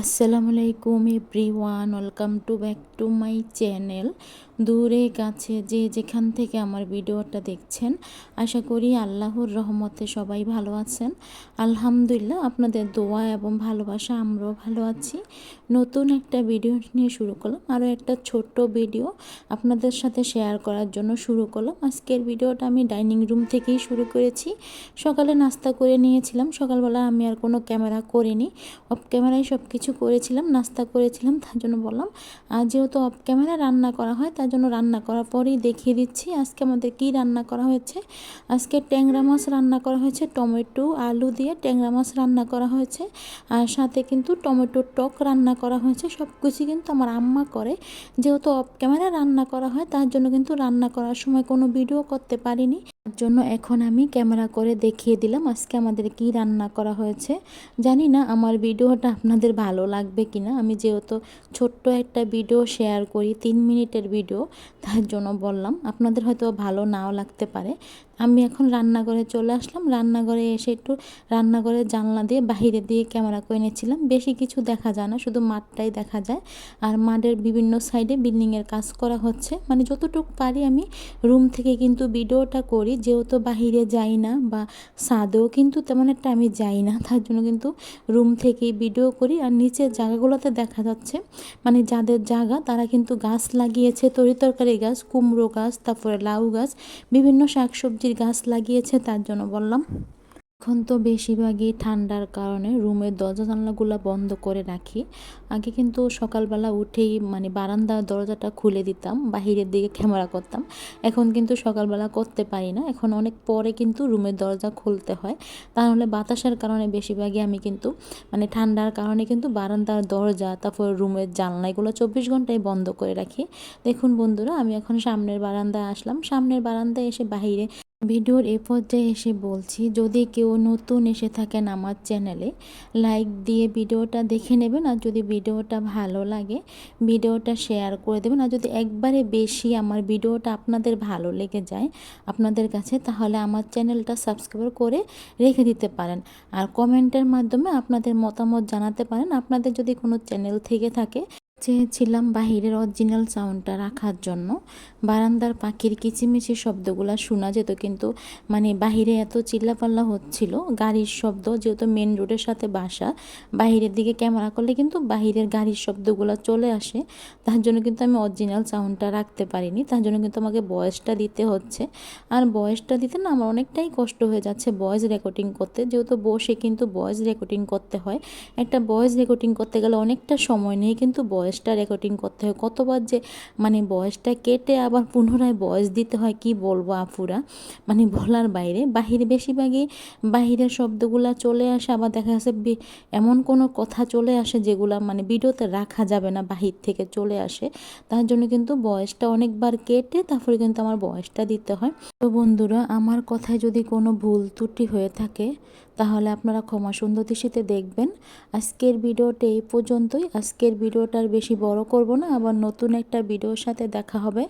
আসসালামু আলাইকুম everyone, welcome to back to my channel. দূরে কাছে যে যেখান থেকে আমার ভিডিওটা দেখছেন, আশা করি আল্লাহর রহমতে সবাই ভালো আছেন। আলহামদুলিল্লাহ আপনাদের দোয়া এবং ভালোবাসা আমরাও ভালো আছি। নতুন একটা ভিডিও নিয়ে শুরু করলাম, আরও একটা ছোট্ট ভিডিও আপনাদের সাথে শেয়ার করার জন্য শুরু করলাম। আজকের ভিডিওটা আমি ডাইনিং রুম থেকেই শুরু করেছি। সকালে নাস্তা করে নিয়েছিলাম, সকালবেলা আমি আর কোনো ক্যামেরা করিনি। অফ ক্যামেরায় সব কিছু করেছিলাম, নাস্তা করেছিলাম, তার জন্য বললাম আর যেহেতু অফ ক্যামেরা রান্না করা হয়, তার জন্য রান্না করার পরেই দেখিয়ে দিচ্ছি আজকে আমাদের কি রান্না করা হয়েছে। আজকে ট্যাংরা মাছ রান্না করা হয়েছে, টমেটো, আলু দিয়ে ট্যাংরা মাছ রান্না করা হয়েছে, আর সাথে কিন্তু টমেটো টক রান্না করা হয়েছে সব কিছু কিন্তু আমার আম্মা করে। যেহেতু অফ ক্যামেরা রান্না করা হয়, তার জন্য কিন্তু রান্না করার সময় কোনো ভিডিও করতে পারিনি। জন্য এখন আমি ক্যামেরা করে দেখিয়ে দিলাম আজকে আমাদের কি রান্না করা হয়েছে। জানি না আমার ভিডিওটা আপনাদের ভালো লাগবে কি না আমি যেহেতু ছোট্ট একটা ভিডিও শেয়ার করি, তিন মিনিটের ভিডিও, তার জন্য বললাম। আপনাদের হয়তো ভালো নাও লাগতে পারে। আমি এখন রান্নাঘরে চলে আসলাম। রান্নাঘরে এসে একটু রান্নাঘরের জানলা দিয়ে বাহিরে দিয়ে ক্যামেরা করে নিয়েছিলাম বেশি কিছু দেখা যায় না, শুধু মাঠটাই দেখা যায়। আর মাঠের বিভিন্ন সাইডে বিল্ডিংয়ের কাজ করা হচ্ছে। মানে যতটুকু পারি আমি রুম থেকে কিন্তু ভিডিওটা করি। যেহেতু বাহিরে যাই না বা সাদেও কিন্তু তেমন একটা আমি যাই না, তার জন্য কিন্তু রুম থেকেই ভিডিও করি। আর নিচের জায়গাগুলোতে দেখা যাচ্ছে মানে যাদের জায়গা তারা কিন্তু গাছ লাগিয়েছে, তরি তরকারি গাছ, কুমড়ো গাছ, তারপরে লাউ গাছ, বিভিন্ন শাকসবজি সবজির গাছ লাগিয়েছে, তার জন্য বললাম। এখন তো বেশিরভাগই ঠান্ডার কারণে রুমের দরজা জানলাগুলো বন্ধ করে রাখি। আগে কিন্তু সকালবেলা উঠেই মানে বারান্দার দরজাটা খুলে দিতাম, বাহিরের দিকে ক্যামেরা করতাম। এখন কিন্তু সকালবেলা করতে পারি না। এখন অনেক পরে কিন্তু রুমের দরজা খুলতে হয়। তাহলে বাতাসের কারণে বেশিরভাগই আমি কিন্তু মানে ঠান্ডার কারণে কিন্তু বারান্দার দরজা, তারপর রুমের জানলা এগুলো চব্বিশ ঘন্টায় বন্ধ করে রাখি। দেখুন বন্ধুরা, আমি এখন সামনের বারান্দায় আসলাম। সামনের বারান্দায় এসে বাহিরে ভিডিওর এ পর্যায়ে এসে বলছি, যদি কেউ নতুন এসে থাকেন আমার চ্যানেলে, লাইক দিয়ে ভিডিওটা দেখে নেবেন আর যদি ভিডিওটা ভালো লাগে, ভিডিওটা শেয়ার করে দেবেন। আর যদি একবারে বেশি আমার ভিডিওটা আপনাদের ভালো লেগে যায়, আপনাদের কাছে, তাহলে আমার চ্যানেলটা সাবস্ক্রাইব করে রেখে দিতে পারেন। আর কমেন্টের মাধ্যমে আপনাদের মতামত জানাতে পারেন। আপনাদের যদি কোনো চ্যানেল থেকে থাকে চেয়েছিলাম বাহিরের অরিজিনাল সাউন্ডটা রাখার জন্য। বারান্দার পাখির কিচিমিচি শব্দগুলো শোনা যেত কিন্তু মানে বাহিরে এত চিল্লাপাল্লা হচ্ছিল, গাড়ির শব্দ যেহেতু মেন রোডের সাথে বাসা, বাহিরের দিকে ক্যামেরা করলে কিন্তু বাহিরের গাড়ির শব্দগুলো চলে আসে। তার জন্য কিন্তু আমি অরিজিনাল সাউন্ডটা রাখতে পারিনি, তার জন্য কিন্তু আমাকে বয়সটা দিতে হচ্ছে। আর বয়সটা দিতে না আমার অনেকটাই কষ্ট হয়ে যাচ্ছে ভয়েস রেকর্ডিং করতে। যেহেতু বসে কিন্তু ভয়েস রেকর্ডিং করতে হয়, একটা ভয়েস রেকর্ডিং করতে গেলে অনেকটা সময় নেই কিন্তু বয়সটা রেকর্ডিং করতে হয়। কতবার যে মানে বয়সটা কেটে আবার পুনরায় বয়স দিতে হয়, কি বলব আফুরা মানে বলার বাইরে। বাহির বেশিরভাগই বাহিরের শব্দগুলো চলে আসে, আবার দেখা যাচ্ছে এমন কোনো কথা চলে আসে যেগুলা মানে ভিডিওতে রাখা যাবে না, বাহির থেকে চলে আসে। তার জন্য কিন্তু বয়সটা অনেকবার কেটে তারপরে কিন্তু আমার বয়সটা দিতে হয়। তো বন্ধুরা, আমার কথায় যদি কোনো ভুল ত্রুটি হয়ে থাকে তাহলে আপনারা ক্ষমা সুন্দর দৃষ্টিতে দেখবেন। আজকের ভিডিওটা এই পর্যন্তই। আজকের ভিডিওটার বেশি বড় করব না। আবার নতুন একটা ভিডিওর সাথে দেখা হবে।